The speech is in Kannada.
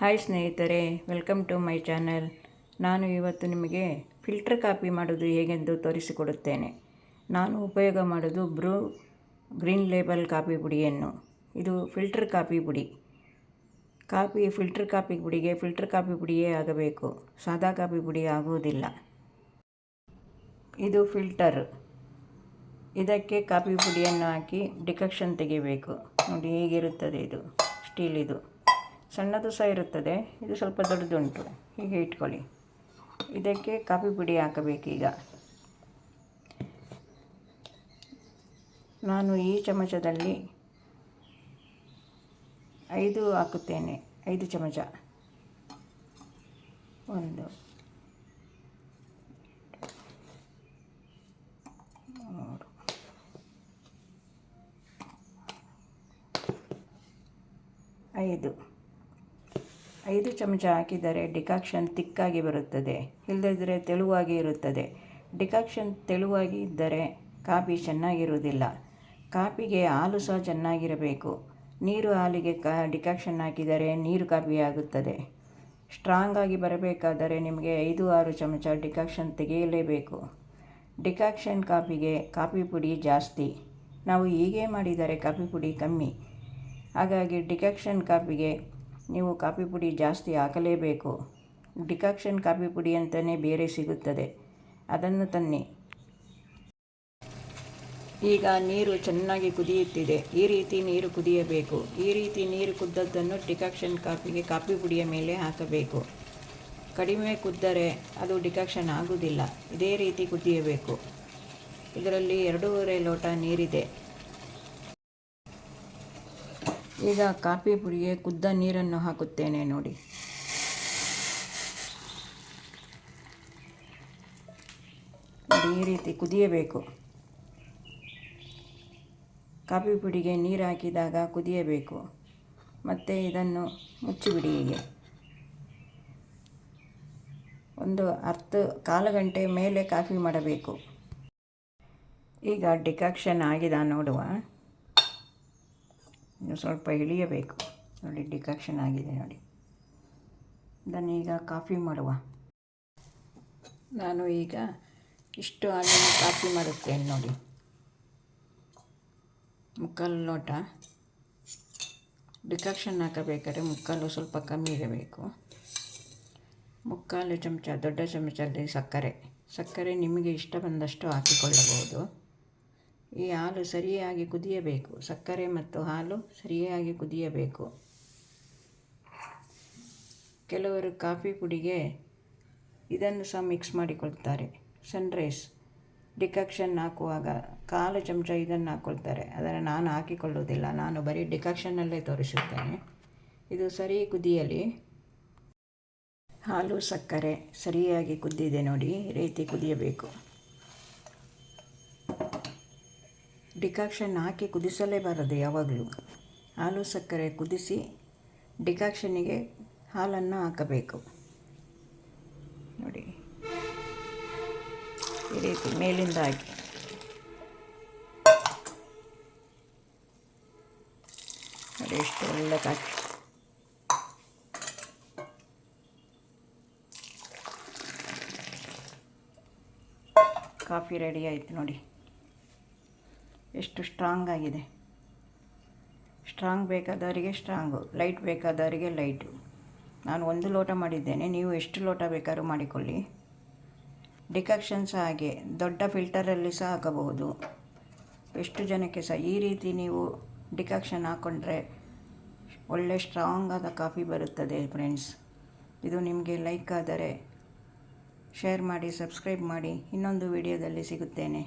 ಹಾಯ್ ಸ್ನೇಹಿತರೆ, ವೆಲ್ಕಮ್ ಟು ಮೈ ಚಾನೆಲ್. ನಾನು ಇವತ್ತು ನಿಮಗೆ ಫಿಲ್ಟರ್ ಕಾಪಿ ಮಾಡೋದು ಹೇಗೆಂದು ತೋರಿಸಿಕೊಡುತ್ತೇನೆ. ನಾನು ಉಪಯೋಗ ಮಾಡೋದು ಬ್ರೂ ಗ್ರೀನ್ ಲೇಬಲ್ ಕಾಪಿ ಪುಡಿಯನ್ನು. ಇದು ಫಿಲ್ಟರ್ ಕಾಪಿ ಪುಡಿ. ಕಾಪಿ, ಫಿಲ್ಟರ್ ಕಾಪಿ ಪುಡಿಗೆ ಫಿಲ್ಟರ್ ಕಾಪಿ ಪುಡಿಯೇ ಆಗಬೇಕು. ಸಾದಾ ಕಾಪಿ ಪುಡಿ ಆಗುವುದಿಲ್ಲ. ಇದು ಫಿಲ್ಟರ್. ಇದಕ್ಕೆ ಕಾಪಿ ಪುಡಿಯನ್ನು ಹಾಕಿ ಡಿಕಕ್ಷನ್ ತೆಗಿಬೇಕು. ನೋಡಿ ಹೇಗಿರುತ್ತದೆ ಇದು. ಸ್ಟೀಲ್ ಇದು. ಸಣ್ಣದು ಸಹ ಇರುತ್ತದೆ. ಇದು ಸ್ವಲ್ಪ ದೊಡ್ಡದುಂಟು. ಹೀಗೆ ಇಟ್ಕೊಳ್ಳಿ. ಇದಕ್ಕೆ ಕಾಫಿ ಪುಡಿ ಹಾಕಬೇಕೀಗ. ನಾನು ಈ ಚಮಚದಲ್ಲಿ ಐದು ಹಾಕುತ್ತೇನೆ. ಐದು ಚಮಚ. ಒಂದು. ಐದು. ಐದು ಚಮಚ ಹಾಕಿದರೆ ಡಿಕಾಕ್ಷನ್ ತಿಕ್ಕಾಗಿ ಬರುತ್ತದೆ ಇಲ್ಲದಿದ್ದರೆ ತೆಳುವಾಗಿ ಇರುತ್ತದೆ. ಡಿಕಾಕ್ಷನ್ ತೆಳುವಾಗಿ ಇದ್ದರೆ ಕಾಫಿ ಚೆನ್ನಾಗಿರುವುದಿಲ್ಲ. ಕಾಫಿಗೆ ಹಾಲು ಸಹ ಚೆನ್ನಾಗಿರಬೇಕು. ನೀರು ಹಾಲಿಗೆ ಕಾ, ಡಿಕಾಕ್ಷನ್ ಹಾಕಿದರೆ ನೀರು ಕಾಫಿ ಆಗುತ್ತದೆ. ಸ್ಟ್ರಾಂಗ್ ಆಗಿ ಬರಬೇಕಾದರೆ ನಿಮಗೆ ಐದು ಆರು ಚಮಚ ಡಿಕಾಕ್ಷನ್ ತೆಗೆಯಲೇಬೇಕು. ಡಿಕಾಕ್ಷನ್ ಕಾಫಿಗೆ ಕಾಫಿ ಪುಡಿ ಜಾಸ್ತಿ. ನಾವು ಹೀಗೆ ಮಾಡಿದರೆ ಕಾಫಿ ಪುಡಿ ಕಮ್ಮಿ. ಹಾಗಾಗಿ ಡಿಕಾಕ್ಷನ್ ಕಾಫಿಗೆ ನೀವು ಕಾಫಿ ಪುಡಿ ಜಾಸ್ತಿ ಹಾಕಲೇಬೇಕು. ಡಿಕಾಕ್ಷನ್ ಕಾಫಿ ಪುಡಿ ಅಂತಲೇ ಬೇರೆ ಸಿಗುತ್ತದೆ. ಅದನ್ನು ತನ್ನಿ. ಈಗ ನೀರು ಚೆನ್ನಾಗಿ ಕುದಿಯುತ್ತಿದೆ. ಈ ರೀತಿ ನೀರು ಕುದಿಯಬೇಕು. ಈ ರೀತಿ ನೀರು ಕುದ್ದದ್ದನ್ನು ಡಿಕಾಕ್ಷನ್ ಕಾಫಿಗೆ ಕಾಫಿ ಪುಡಿಯ ಮೇಲೆ ಹಾಕಬೇಕು. ಕಡಿಮೆ ಕುದ್ದರೆ ಅದು ಡಿಕಾಕ್ಷನ್ ಆಗುವುದಿಲ್ಲ. ಇದೇ ರೀತಿ ಕುದಿಯಬೇಕು. ಇದರಲ್ಲಿ ಎರಡೂವರೆ ಲೋಟ ನೀರಿದೆ. ಈಗ ಕಾಫಿ ಪುಡಿಗೆ ಕುದ್ದ ನೀರನ್ನು ಹಾಕುತ್ತೇನೆ ನೋಡಿ. ಈ ರೀತಿ ಕುದಿಯಬೇಕು. ಕಾಫಿ ಪುಡಿಗೆ ನೀರು ಹಾಕಿದಾಗ ಕುದಿಯಬೇಕು. ಮತ್ತು ಇದನ್ನು ಮುಚ್ಚಿಬಿಡಿ ಹೀಗೆ. ಒಂದು ಅರ್ಧ ಕಾಲು ಗಂಟೆ ಮೇಲೆ ಕಾಫಿ ಮಾಡಬೇಕು. ಈಗ ಡಿಕಾಕ್ಷನ್ ಆಗಿದೆ ನೋಡುವ. ಸ್ವಲ್ಪ ಇಳಿಯಬೇಕು ನೋಡಿ ಡಿಕಾಕ್ಷನ್ ಆಗಿದೆ ನೋಡಿ. ಇದನ್ನು ಈಗ ಕಾಫಿ ಮಾಡುವ. ನಾನು ಈಗ ಇಷ್ಟು ಹಾಲಿನ ಕಾಫಿ ಮಾಡುತ್ತೇನೆ ನೋಡಿ. ಮುಕ್ಕಾಲು ಲೋಟ. ಡಿಕಾಕ್ಷನ್ ಹಾಕಬೇಕಾದ್ರೆ ಮುಕ್ಕಾಲು ಸ್ವಲ್ಪ ಕಮ್ಮಿ ಇರಬೇಕು. ಮುಕ್ಕಾಲು ಚಮಚ, ದೊಡ್ಡ ಚಮಚದಲ್ಲಿ ಸಕ್ಕರೆ. ಸಕ್ಕರೆ ನಿಮಗೆ ಇಷ್ಟ ಬಂದಷ್ಟು ಹಾಕಿಕೊಳ್ಳಬಹುದು. ಈ ಹಾಲು ಸರಿಯಾಗಿ ಕುದಿಯಬೇಕು. ಸಕ್ಕರೆ ಮತ್ತು ಹಾಲು ಸರಿಯಾಗಿ ಕುದಿಯಬೇಕು. ಕೆಲವರು ಕಾಫಿ ಪುಡಿಗೆ ಇದನ್ನು ಸಹ ಮಿಕ್ಸ್ ಮಾಡಿಕೊಳ್ತಾರೆ. ಸನ್ರೈಸ್ ಡಿಕಾಕ್ಷನ್ ಹಾಕುವಾಗ ಕಾಲು ಚಮಚ ಇದನ್ನು ಹಾಕ್ಕೊಳ್ತಾರೆ ಆದರೆ ನಾನು ಹಾಕಿಕೊಳ್ಳುವುದಿಲ್ಲ. ನಾನು ಬರೀ ಡಿಕಾಕ್ಷನ್ನಲ್ಲೇ ತೋರಿಸುತ್ತೇನೆ. ಇದು ಸರಿ ಕುದಿಯಲಿ. ಹಾಲು ಸಕ್ಕರೆ ಸರಿಯಾಗಿ ಕುದ್ದಿದೆ ನೋಡಿ. ರೀತಿ ಕುದಿಯಬೇಕು. ಡಿಕಾಕ್ಷನ್ ಹಾಕಿ ಕುದಿಸಲೇಬಾರದು ಯಾವಾಗಲೂ. ಹಾಲು ಸಕ್ಕರೆ ಕುದಿಸಿ ಡಿಕಾಕ್ಷನಿಗೆ ಹಾಲನ್ನು ಹಾಕಬೇಕು. ನೋಡಿ. ಈ ರೀತಿ ಮೇಲಿಂದ ಹಾಕಿ. ನೋಡಿ, ಎಷ್ಟು ಒಳ್ಳೆ ಹಾಕಿ ಕಾಫಿ ರೆಡಿ ಆಯಿತು ನೋಡಿ. ಎಷ್ಟು ಸ್ಟ್ರಾಂಗ್ ಆಗಿದೆ. ಸ್ಟ್ರಾಂಗ್ ಬೇಕಾದವರಿಗೆ ಸ್ಟ್ರಾಂಗು ಲೈಟ್ ಬೇಕಾದವರಿಗೆ ಲೈಟು ನಾನು ಒಂದು ಲೋಟ ಮಾಡಿದ್ದೇನೆ, ನೀವು ಎಷ್ಟು ಲೋಟ ಬೇಕಾದ್ರೂ ಮಾಡಿಕೊಳ್ಳಿ. ಡಿಕಕ್ಷನ್ ಸಹ ಹಾಗೆ, ದೊಡ್ಡ ಫಿಲ್ಟರಲ್ಲಿ ಸಹ ಹಾಕಬಹುದು. ಎಷ್ಟು ಜನಕ್ಕೆ ಸಹ, ಈ ರೀತಿ ನೀವು ಡಿಕಕ್ಷನ್ ಹಾಕ್ಕೊಂಡ್ರೆ ಒಳ್ಳೆ ಸ್ಟ್ರಾಂಗ್ ಆದ ಕಾಫಿ ಬರುತ್ತದೆ ಫ್ರೆಂಡ್ಸ್ ಇದು ನಿಮಗೆ ಲೈಕ್ ಆದರೆ ಶೇರ್ ಮಾಡಿ ಸಬ್ಸ್ಕ್ರೈಬ್ ಮಾಡಿ, ಇನ್ನೊಂದು ವಿಡಿಯೋದಲ್ಲಿ ಸಿಗುತ್ತೇನೆ.